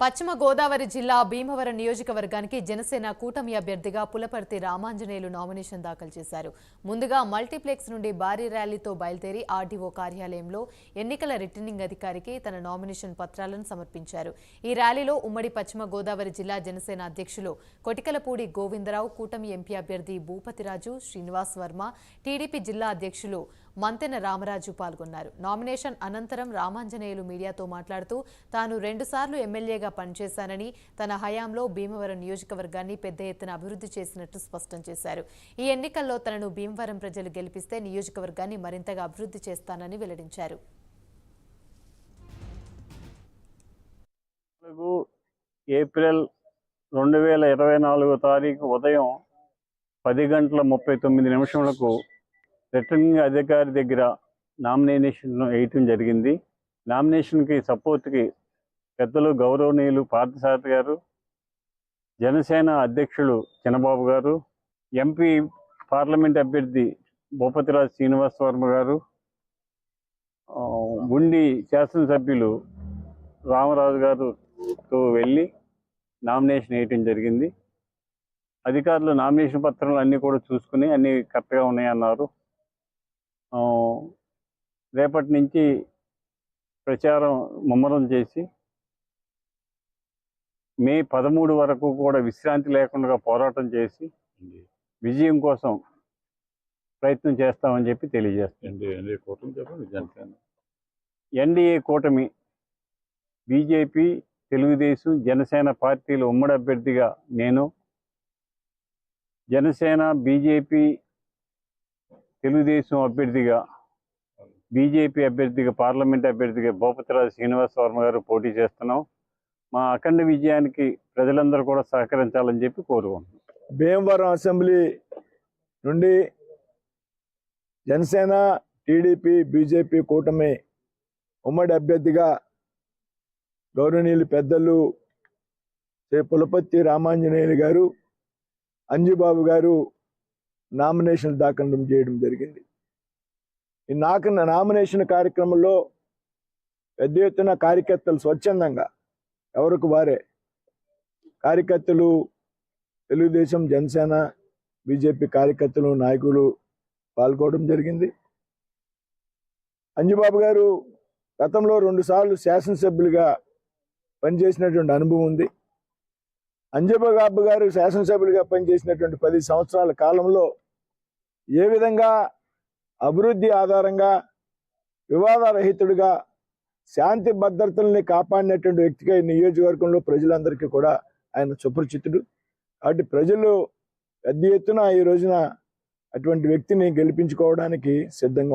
పశ్చిమ గోదావరి జిల్లా భీమవరం నియోజకవర్గానికి జనసేన కూటమి అభ్యర్థిగా పులపర్తి రామాంజనేయులు నామినేషన్ దాఖలు చేశారు. ముందుగా మల్టీప్లెక్స్ నుండి భారీ ర్యాలీతో బయలుదేరి ఆర్డీఓ కార్యాలయంలో ఎన్నికల రిటర్నింగ్ అధికారికి తన నామినేషన్ పత్రాలను సమర్పించారు. ఈ ర్యాలీలో ఉమ్మడి పశ్చిమ గోదావరి జిల్లా జనసేన అధ్యక్షులు కొటికలపూడి గోవిందరావు కూటమి ఎంపీ అభ్యర్థి భూపతిరాజు శ్రీనివాస్ వర్మ టీడీపీ జిల్లా అధ్యక్షులు మంతెన రామరాజు పాల్గొన్నారు. నామినేషన్ అనంతరం రామాంజనేయులు మీడియాతో మాట్లాడుతూ తాను రెండుసార్లు ఎమ్మెల్యేగా పనిచేశానని తన హయాంలో భీమవరం నియోజకవర్గాన్ని పెద్ద ఎత్తున అభివృద్ధి చేసినట్టు స్పష్టం చేశారు. ఈ ఎన్నికల్లో తనను భీమవరం ప్రజలు గెలిపిస్తే నియోజకవర్గాన్ని మరింతగా అభివృద్ధి చేస్తానని వెల్లడించారు. నాలుగు ఏప్రిల్ రెండు వేల ఇరవై నాలుగో తారీఖు ఉదయం పది గంటల ముప్పై తొమ్మిది నిమిషములకు రిటర్నింగ్ అధికారి దగ్గర నామినేషన్ వేయటం జరిగింది. నామినేషన్కి సపోర్ట్కి పెద్దలు గౌరవనీయులు పార్థసారథి గారు జనసేన అధ్యక్షులు చిన్నబాబు గారు ఎంపీ పార్లమెంట్ అభ్యర్థి భూపతిరాజ్ శ్రీనివాస్ వర్మ గారు ఆ, గుండి శాసనసభ్యులు రామరాజు గారుతో వెళ్ళి నామినేషన్ వేయటం జరిగింది. అధికారులు నామినేషన్ పత్రాలు అన్నీ కూడా చూసుకుని అన్నీ కరెక్ట్గా ఉన్నాయన్నారు. రేపటి నుంచి ప్రచారం ముమ్మరం చేసి మే పదమూడు వరకు కూడా విశ్రాంతి లేకుండా పోరాటం చేసి విజయం కోసం ప్రయత్నం చేస్తామని చెప్పి తెలియజేస్తాం ఎన్డీఏ ఎన్డీఏ కూటమి చెప్పండి జనసేన. ఎన్డీఏ కూటమి బీజేపీ తెలుగుదేశం జనసేన పార్టీల ఉమ్మడి అభ్యర్థిగా నేను జనసేన బీజేపీ తెలుగుదేశం అభ్యర్థిగా బీజేపీ అభ్యర్థిగా పార్లమెంట్ అభ్యర్థిగా భూపతిరాజు శ్రీనివాస్ వర్మ గారు పోటీ చేస్తున్నాం. మా అఖండ విజయానికి ప్రజలందరూ కూడా సహకరించాలని చెప్పి కోరుకుంటున్నాం. భీమవరం అసెంబ్లీ నుండి జనసేన టీడీపీ బీజేపీ కూటమి ఉమ్మడి అభ్యర్థిగా గౌరవనీయులు పెద్దలు శ్రీ పులపత్తి రామాంజనేయులు గారు అంజుబాబు గారు నామినేషన్ దాఖలు చేయడం జరిగింది. ఈ నాకున్న నామినేషన్ కార్యక్రమంలో పెద్ద ఎత్తున కార్యకర్తలు స్వచ్ఛందంగా ఎవరికి వారే కార్యకర్తలు తెలుగుదేశం జనసేన బీజేపీ కార్యకర్తలు నాయకులు పాల్గొనడం జరిగింది. అంజుబాబు గారు గతంలో రెండుసార్లు శాసనసభ్యులుగా పనిచేసినటువంటి అనుభవం ఉంది. అంజబాబు గారు శాసనసభ్యులుగా పనిచేసినటువంటి పది సంవత్సరాల కాలంలో ఏ విధంగా అభివృద్ధి ఆధారంగా వివాదరహితుడిగా శాంతి భద్రతల్ని కాపాడినటువంటి వ్యక్తిగా ఈ నియోజకవర్గంలో ప్రజలందరికీ కూడా ఆయన సుపరిచితుడు. కాబట్టి ప్రజలు పెద్ద ఎత్తున ఈ రోజున అటువంటి వ్యక్తిని గెలిపించుకోవడానికి సిద్ధంగా